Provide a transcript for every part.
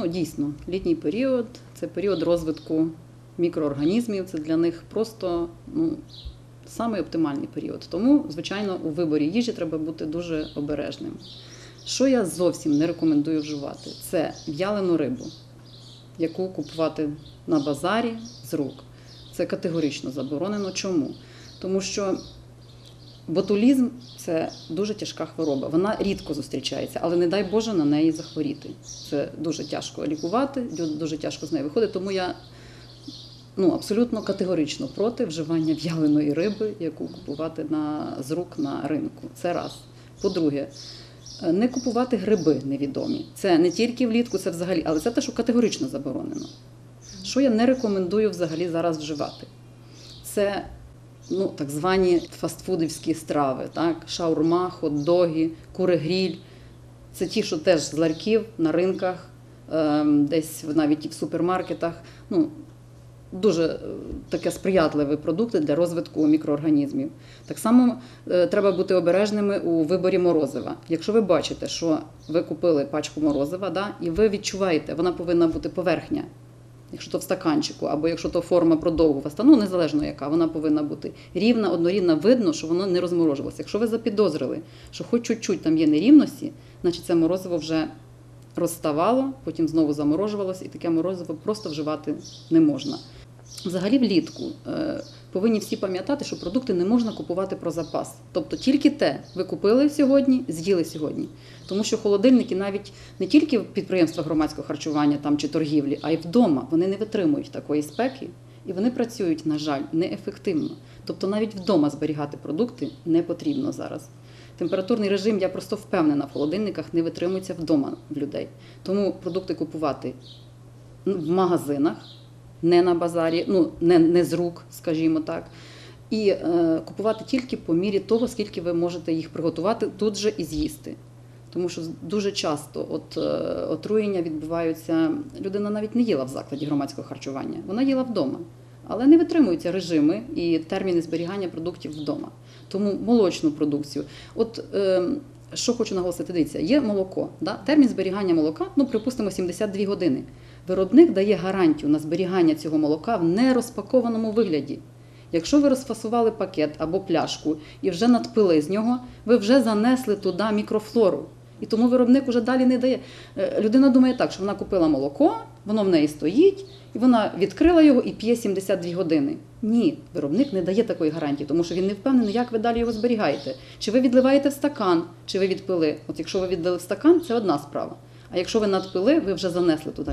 Ну, дійсно, літній період це період розвитку мікроорганізмів. Це для них просто ну, самий оптимальний період. Тому, звичайно, у виборі їжі треба бути дуже обережним. Що я зовсім не рекомендую вживати? Це в'ялену рибу, яку купувати на базарі з рук. Це категорично заборонено. Чому? Тому що ботулізм це дуже тяжка хвороба. Вона рідко зустрічається, але не дай Боже на неї захворіти. Це дуже тяжко лікувати, дуже тяжко з нею виходити. Тому я ну, абсолютно категорично проти вживання в'яленої риби, яку купувати на, з рук на ринку. Це раз. По-друге, е, не купувати гриби невідомі. Це не тільки влітку, це взагалі, але це те, що категорично заборонено. Що я не рекомендую взагалі зараз вживати? Це ну, так звані фастфудівські страви, так? шаурма, хот-доги, кури-гріль. Це ті, що теж з ларьків на ринках, ем, десь навіть і в супермаркетах. Ну, дуже е, таке сприятливі продукти для розвитку мікроорганізмів. Так само е, треба бути обережними у виборі морозива. Якщо ви бачите, що ви купили пачку морозива, да, і ви відчуваєте, вона повинна бути поверхня. Якщо то в стаканчику, або якщо то форма продовгуваста, ну незалежно яка, вона повинна бути рівна, однорідна, видно, що воно не розморожувалося. Якщо ви запідозрили, що хоч чуть-чуть там є нерівності, значить це морозиво вже розставало, потім знову заморожувалося, і таке морозиво просто вживати не можна. Взагалі, влітку е, повинні всі пам'ятати, що продукти не можна купувати про запас. Тобто тільки те ви купили сьогодні, з'їли сьогодні. Тому що холодильники навіть не тільки в підприємствах громадського харчування там, чи торгівлі, а й вдома вони не витримують такої спеки і вони працюють, на жаль, неефективно. Тобто навіть вдома зберігати продукти не потрібно зараз. Температурний режим, я просто впевнена, в холодильниках не витримується вдома в людей. Тому продукти купувати ну, в магазинах, не на базарі, ну не, не з рук, скажімо так. І е, купувати тільки по мірі того, скільки ви можете їх приготувати тут же і з'їсти. Тому що дуже часто от, е, отруєння відбуваються. Людина навіть не їла в закладі громадського харчування, вона їла вдома, але не витримуються режими і терміни зберігання продуктів вдома. Тому молочну продукцію. От е, що хочу наголосити, дивіться, є молоко. Да? Термін зберігання молока, ну припустимо, 72 години. Виробник дає гарантію на зберігання цього молока в нерозпакованому вигляді. Якщо ви розфасували пакет або пляшку і вже надпили з нього, ви вже занесли туди мікрофлору. І тому виробник уже далі не дає. Е, Людина думає так, що вона купила молоко, воно в неї стоїть, і вона відкрила його і п'є 72 години. Ні, виробник не дає такої гарантії, тому що він не впевнений, як ви далі його зберігаєте. Чи ви відливаєте в стакан, чи ви відпили. От якщо ви віддали в стакан, це одна справа. А якщо ви надпили, ви вже занесли туди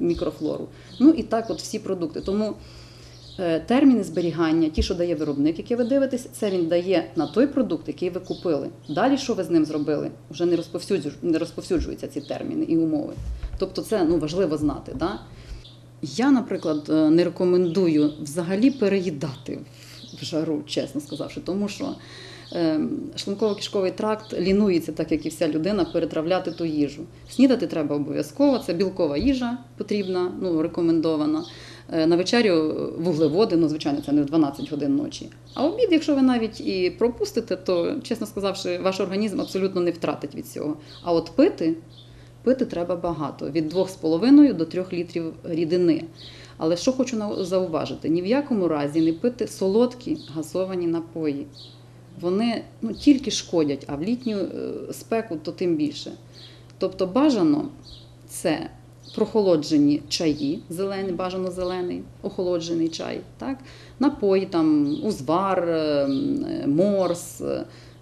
мікрофлору. Ну і так, от всі продукти. Тому е, терміни зберігання, ті, що дає виробник, який ви дивитесь, це він дає на той продукт, який ви купили. Далі, що ви з ним зробили, вже не розповсюджу- не розповсюджуються ці терміни і умови. Тобто, це ну важливо знати. Да? Я, наприклад, е, не рекомендую взагалі переїдати в жару, чесно сказавши, тому що шлунково-кишковий тракт лінується, так як і вся людина, перетравляти ту їжу. Снідати треба обов'язково, це білкова їжа потрібна, ну, рекомендована. Е, На вечерю вуглеводи, ну, звичайно, це не в 12 годин ночі. А обід, якщо ви навіть і пропустите, то, чесно сказавши, ваш організм абсолютно не втратить від цього. А от пити, пити треба багато від 2,5 до 3 літрів рідини. Але що хочу зауважити: ні в якому разі не пити солодкі газовані напої. Вони ну, тільки шкодять, а в літню е, спеку то тим більше. Тобто бажано це прохолоджені чаї, зелений, бажано зелений, охолоджений чай, так? напої, там, узвар, е, е, морс.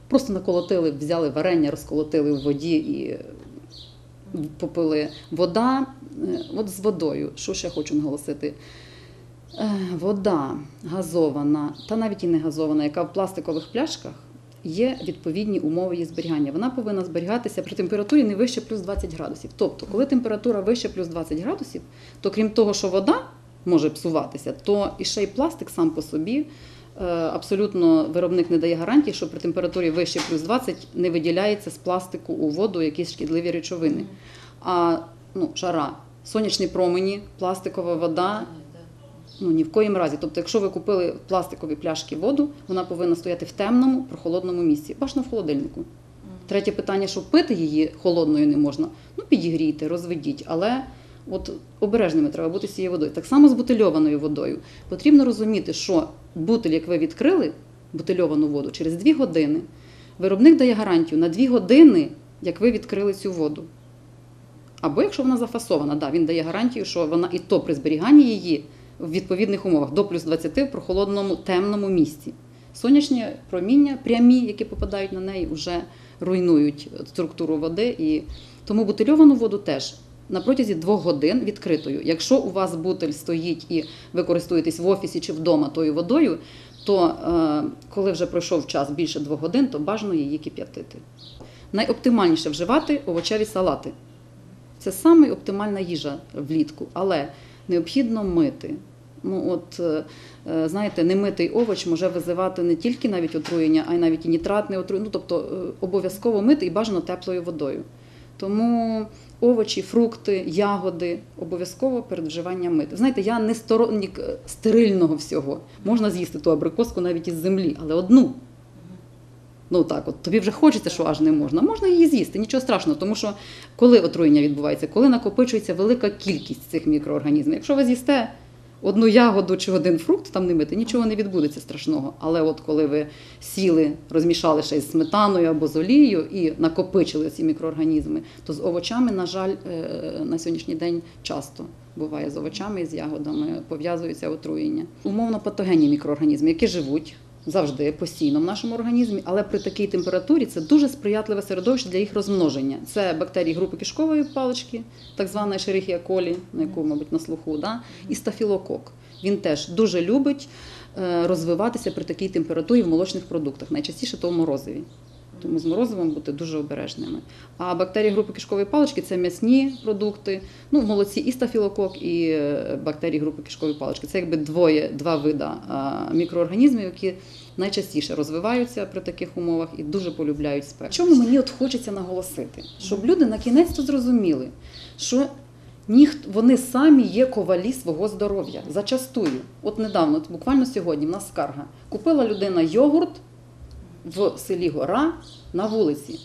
Просто наколотили, взяли варення, розколотили в воді і попили вода. От з водою, що ще хочу наголосити. Е, Вода газована, та навіть і не газована, яка в пластикових пляшках, є відповідні умови її зберігання. Вона повинна зберігатися при температурі не вище плюс 20 градусів. Тобто, коли температура вище плюс 20 градусів, то крім того, що вода може псуватися, то і ще й пластик сам по собі. е, Абсолютно виробник не дає гарантії, що при температурі вище плюс 20 не виділяється з пластику у воду якісь шкідливі речовини. А ну, жара, сонячні промені, пластикова вода, Ну ні в коїм разі. Тобто, якщо ви купили в пластикові пляшки воду, вона повинна стояти в темному, прохолодному місці, бажано в холодильнику. Третє питання, що пити її холодною не можна. Ну, підігрійте, розведіть, але от обережними треба бути з цією водою. Так само з бутильованою водою. Потрібно розуміти, що бутиль, як ви відкрили, бутильовану воду, через 2 години виробник дає гарантію на 2 години, як ви відкрили цю воду. Або якщо вона зафасована, да, він дає гарантію, що вона і то при зберіганні її в відповідних умовах до плюс 20 в прохолодному темному місці. Сонячні проміння прямі, які попадають на неї, вже руйнують структуру води. І тому бутильовану воду теж на протязі двох годин відкритою. Якщо у вас бутиль стоїть і ви користуєтесь в офісі чи вдома тою водою, то е, коли вже пройшов час більше двох годин, то бажано її кип'ятити. Найоптимальніше вживати овочеві салати. Це саме оптимальна їжа влітку, але необхідно мити. Ну от е, е, знаєте, немитий овоч може визивати не тільки навіть отруєння, а й навіть і нітратне отруєння. Ну тобто е, обов'язково мити і бажано теплою водою. Тому овочі, фрукти, ягоди обов'язково перед вживанням мити. Знаєте, я не сторонник стерильного всього. Можна з'їсти ту абрикоску навіть із землі, але одну. Ну так, от тобі вже хочеться, що аж не можна. Можна її з'їсти, нічого страшного, тому що коли отруєння відбувається, коли накопичується велика кількість цих мікроорганізмів. Якщо ви з'їсте одну ягоду чи один фрукт, там не мити, нічого не відбудеться страшного. Але от коли ви сіли, розмішали ще із сметаною або з олією і накопичили ці мікроорганізми, то з овочами, на жаль, е, на сьогоднішній день часто. Буває з овочами і з ягодами пов'язуються отруєння. Умовно патогенні мікроорганізми, які живуть завжди постійно в нашому організмі, але при такій температурі це дуже сприятливе середовище для їх розмноження. Це бактерії групи кишкової палички, так звана Escherichia coli, на яку, мабуть, на слуху, да? і стафілокок. Він теж дуже любить е, розвиватися при такій температурі в молочних продуктах, найчастіше то в морозиві. Тому з морозивом бути дуже обережними. А бактерії групи кишкової палички це м'ясні продукти. Ну, в молоці і стафілокок, і е, бактерії групи кишкової палички. Це якби двоє, два вида мікроорганізмів, які найчастіше розвиваються при таких умовах і дуже полюбляють спеку. Чому мені от хочеться наголосити? Щоб люди на кінець то зрозуміли, що ніхто вони самі є ковалі свого здоров'я. Зачастую. От недавно, буквально сьогодні, в нас скарга. Купила людина йогурт в селі Гора на вулиці.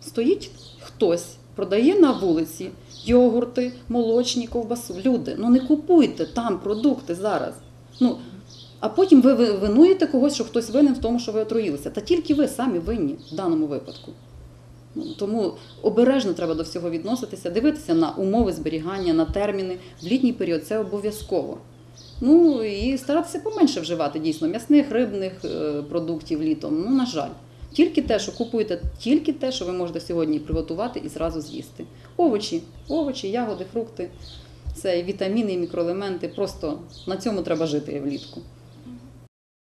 Стоїть хтось, продає на вулиці йогурти, молочні, ковбасу. Люди, ну не купуйте там продукти зараз. Ну, а потім ви ви- винуєте когось, що хтось винен в тому, що ви отруїлися. Та тільки ви самі винні в даному випадку. Ну, Тому обережно треба до всього відноситися, дивитися на умови зберігання, на терміни. В літній період це обов'язково. Ну і старатися поменше вживати дійсно м'ясних, рибних е, продуктів літом. Ну, на жаль. Тільки те, що купуєте, тільки те, що ви можете сьогодні приготувати і зразу з'їсти. Овочі, овочі, ягоди, фрукти, це вітаміни, мікроелементи. Просто на цьому треба жити влітку.